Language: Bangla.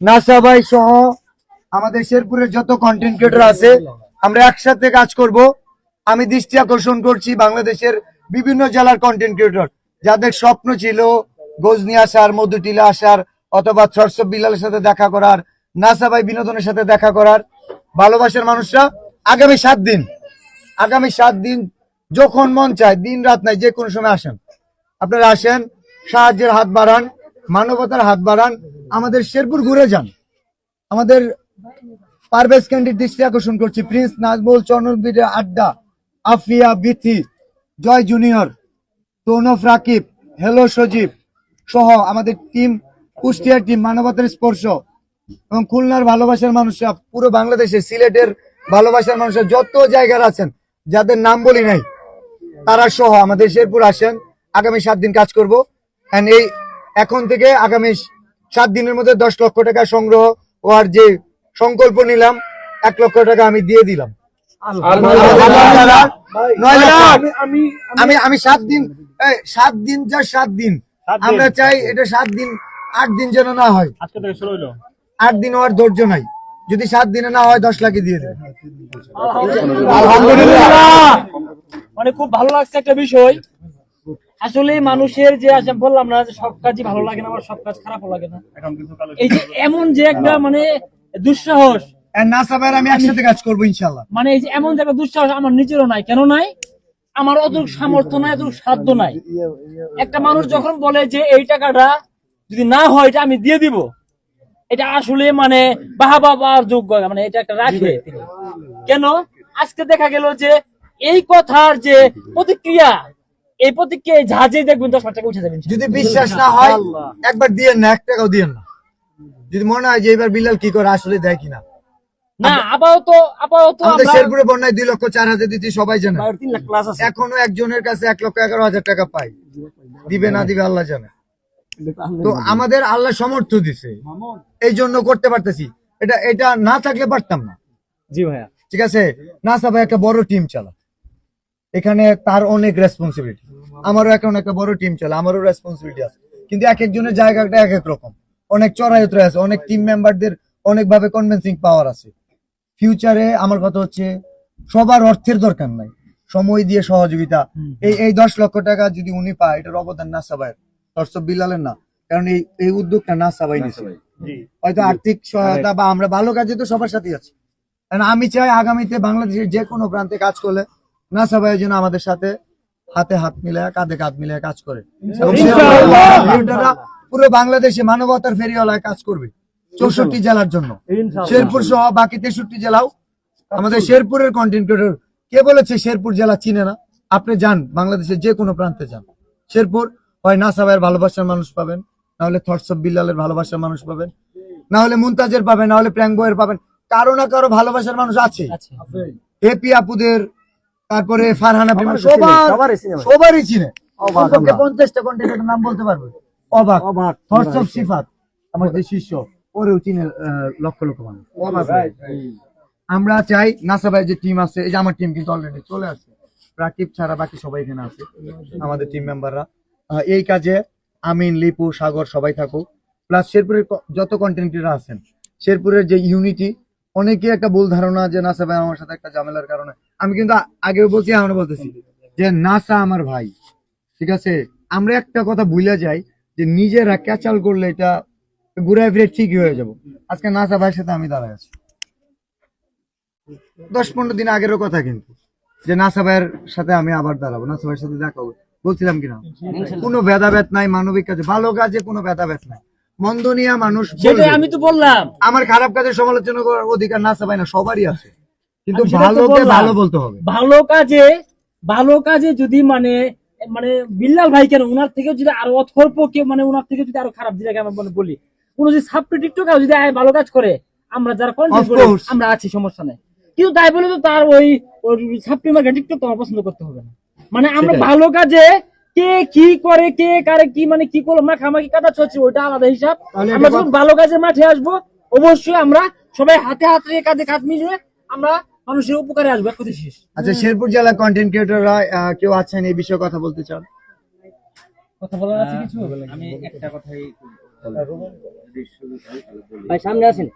নাসা ভাই সহ আমাদের শেরপুরের যত কন্টেন্ট ক্রিয়েটর আছে, আমরা একসাথে কাজ করব। আমি দৃষ্টি আকর্ষণ করছি বাংলাদেশের বিভিন্ন জেলার কন্টেন্ট ক্রিয়েটর যাদের স্বপ্ন ছিল গজনি আসার, মধুটিলা আসার, অথবা থরসব বিলালের সাথে দেখা করার, নাসা ভাই বিনোদনের সাথে দেখা করার। ভালোবাসার মানুষরা আগামী সাত দিন, আগামী সাত দিন যখন মন চায়, দিন রাত নাই, যে কোনো সময় আসেন। আপনারা আসেন, সাহায্যের হাত বাড়ান, মানবতার হাত বাড়ান আমাদের শেরপুর ঘুরে যান। আমাদের পারভেজ ক্যান্ডির দৃষ্টি আকর্ষণ করছি। প্রিন্স নাজমুল চন্দ্রবীরের আড্ডা, আফিয়া, বিথি, জয় জুনিয়র, তৌনফ রাকিব, হেলো সজীব সহ আমাদের টিম, কুষ্টিয়ার টিম, মানবতার স্পর্শ এবং খুলনার ভালোবাসার মানুষরা, পুরো বাংলাদেশে সিলেটের ভালোবাসার মানুষরা যত জায়গার আছেন, যাদের নাম বলি নাই, তারা সহ আমাদের শেরপুর আসেন। আগামী সাত দিন কাজ করব। And এই এখন থেকে আগামী সাত দিনের মধ্যে দশ লক্ষ টাকা সংগ্রহ হওয়ার যে সংকল্প নিলাম এক লক্ষ টাকা আমি দিয়ে দিলাম। আমি আমি সাত দিন সাত দিন যা সাত দিন। আমরা চাই এটা সাত দিন আট দিন যেন না হয়। আজকে থেকে শুরু হইল। আট দিন হওয়ার ধৈর্য নাই। যদি সাত দিনে না হয় দশ লাখে দিয়ে দেবে। আলহামদুলিল্লাহ। মানে খুব ভালো লাগছে একটা বিষয়। আসলে মানুষের যে বললাম না যে সব কাজই ভালো লাগে না আমার সব কাজ খারাপ লাগে না। এই যে এমন যে একটা মানে দুঃসাহস। আমি একসাথে কাজ করব ইনশাল্লাহ মানে এই যে এমন যে একটা দুঃসাহস আমার নিজেরও নাই কেন নাই? আমার অতটুকু সামর্থ্য নাই অতটুকু সাধ্য নাই। একটা মানুষ যখন বলে যে এই টাকাটা যদি না হয় এটা আমি দিয়ে দিব। এটা আসলে মানে বাহা বাবার যোগ্য মানে এটা একটা কেন? আজকে দেখা গেল যে এই কথার যে প্রতিক্রিয়া এই প্রতিক্রিয়া ঝাঁজে দেখবেন দশ লাখ টাকা উঠে যাবেন। যদি বিশ্বাস না হয় একবার দিয়েন না এক টাকাও দিয়েন না। যদি মনে হয় যে এবার বিলাল কি করে আসলে দেয় কিনা। না আপাতত আপাতত আমাদের শেরপুরে বন্যায় দুই লক্ষ চার হাজার দিচ্ছি সবাই জানে। এখনও একজনের কাছে এক লক্ষ এগারো হাজার টাকা পাই। দিবে না দিবে আল্লাহ জানে। তো আমাদের আল্লাহ সমর্থ দিছে। এই জন্য করতে পারতেছি। এটা এটা না থাকলে পারতাম না। জি ভাইয়া। ঠিক আছে? নাসা ভাই একটা বড় টিম চালা এখানে তার অনেক রেসপন্সিবিলিটি আমারও এখন একটা বড় টিম চলে আমারও রেসপন্সিবিলিটি আছে। কিন্তু এক একজনের জায়গাটা এক এক রকম। অনেক চড়াই উতরাই আছে অনেক টিম মেম্বারদের অনেকভাবে কনভিন্সিং পাওয়ার আছে। ফিউচারে আমার কথা হচ্ছে সবার অর্থের দরকার নাই। সময় দিয়ে সহযোগিতা। এই এই দশ লক্ষ টাকা যদি উনি পায় এটার অবদান না সাবাই দর্শক বিলালের না। কারণ এই এই উদ্যোগটা না সাবাই নিছে। হয়তো আর্থিক সহায়তা বা আমরা ভালো কাজে তো সবার সাথেই আছি। কারণ আমি চাই আগামীতে বাংলাদেশের যে কোনো প্রান্তে কাজ করলে না সবাই যেন আমাদের সাথে হাতে হাত মিলায় কাঁধে কাঁধ মিলায় কাজ করে। পুরো বাংলাদেশে মানবতার ফেরিওয়ালায় কাজ করবে চৌষট্টি জেলার জন্য। শেরপুর সহ বাকি তেষট্টি জেলাও। আমাদের শেরপুরের কন্টেন্ট ক্রিয়েটর কে বলেছে শেরপুর জেলা চিনে না? আপনি যান বাংলাদেশের যে কোনো প্রান্তে যান। শেরপুর হয় নাসাবাইয়ের ভালোবাসার মানুষ পাবেন না হলে থটস অফ বিল্লালের ভালোবাসার মানুষ পাবেন না হলে মুমতাজের পাবেন না হলে প্র্যাঙ্গয়ের পাবেন। কারও না কারও ভালোবাসার মানুষ আছে। এপি আপুদের তারপরে ফারহানা সবার সবারই চিনে। পঞ্চাশটা কন্টেন্টের নাম বলতে পারবে? অবাক। অবাক। সিফাত আমার যে শিষ্য। ওরেও চিনে লক্ষ লক্ষ মানুষ। আমরা চাই নাসা ভাই যে টিম আছে এই যে আমার টিম কিন্তু অলরেডি চলে আসছে। রাকিব ছাড়া বাকি সবাই এখানে আছে আমাদের টিম মেম্বাররা এই কাজে আমিন লিপু সাগর সবাই থাকুক। প্লাস শেরপুরের যত কন্টেন্টেরা আছেন শেরপুরের যে ইউনিটি অনেকে একটা ভুল ধারণা যে নাসা ভাই আমার সাথে একটা ঝামেলার কারণে। আমি কিন্তু আ- আগেও বলছি এখনও বলতেছি। যে নাসা আমার ভাই ঠিক আছে? আমরা একটা কথা ভুলে যাই যে নিজেরা ক্যাচাল করলে এটা ঘুরে ফিরে ঠিকই হয়ে যাব। আজকে নাসা ভাইয়ের সাথে আমি দাঁড়ায় আছি। দশ পনেরো দিন আগেরও কথা কিন্তু যে নাসা ভাইয়ের সাথে আমি আবার দাঁড়াবো নাসা ভাইয়ের সাথে দেখা হবে। বলছিলাম কিনা? কোনো ভেদাভেদ নাই মানবিক কাজে। ভালো কাজে কোনো ভেদাভেদ নাই। মন্দ নিয়ে মানুষ সেটাই আমি তো বললাম। আমার খারাপ কাজের সমালোচনা করার অধিকার নাসা ভাই না সবারই আছে। কিন্তু ভালোকে ভালো বলতে হবে। ভালো কাজে ভালো কাজে যদি মানে মানে বিল্লাল ভাই কেন ওনার থেকে যদি আরও অথর্প কেউ মানে ওনার থেকে যদি আরও খারাপ দিকে আমি বলে বলি কোন যদি সাবটি টিকটক যদি ভালো কাজ করে আমরা যারা কন্টেন্ট করি আমরা আছি সমস্যা নাই। কিন্তু তাই বলে তো তার ওই সাবটি মার্কেট টিকটক তো পছন্দ করতে হবে না। মানে আমরা ভালো কাজে কে কি করে কে কারে কি মানে কি করল মাখামাখি কাটা চলছে ওইটা আলাদা হিসাব। আমরা যখন ভালো কাজের মাঠে আসব অবশ্যই আমরা সবাই হাতে হাত রেখে কাঁধে কাঁধ মিলিয়ে আমরা মানুষের উপকারে আসব কথা শেষ। আচ্ছা শেরপুর জেলা কন্টেন্ট ক্রিয়েটররা কেউ আছেন এই বিষয়ে কথা বলতে চান? কথা বলার আছে কিছু আমি একটা কথাই ভাই সামনে আসেন।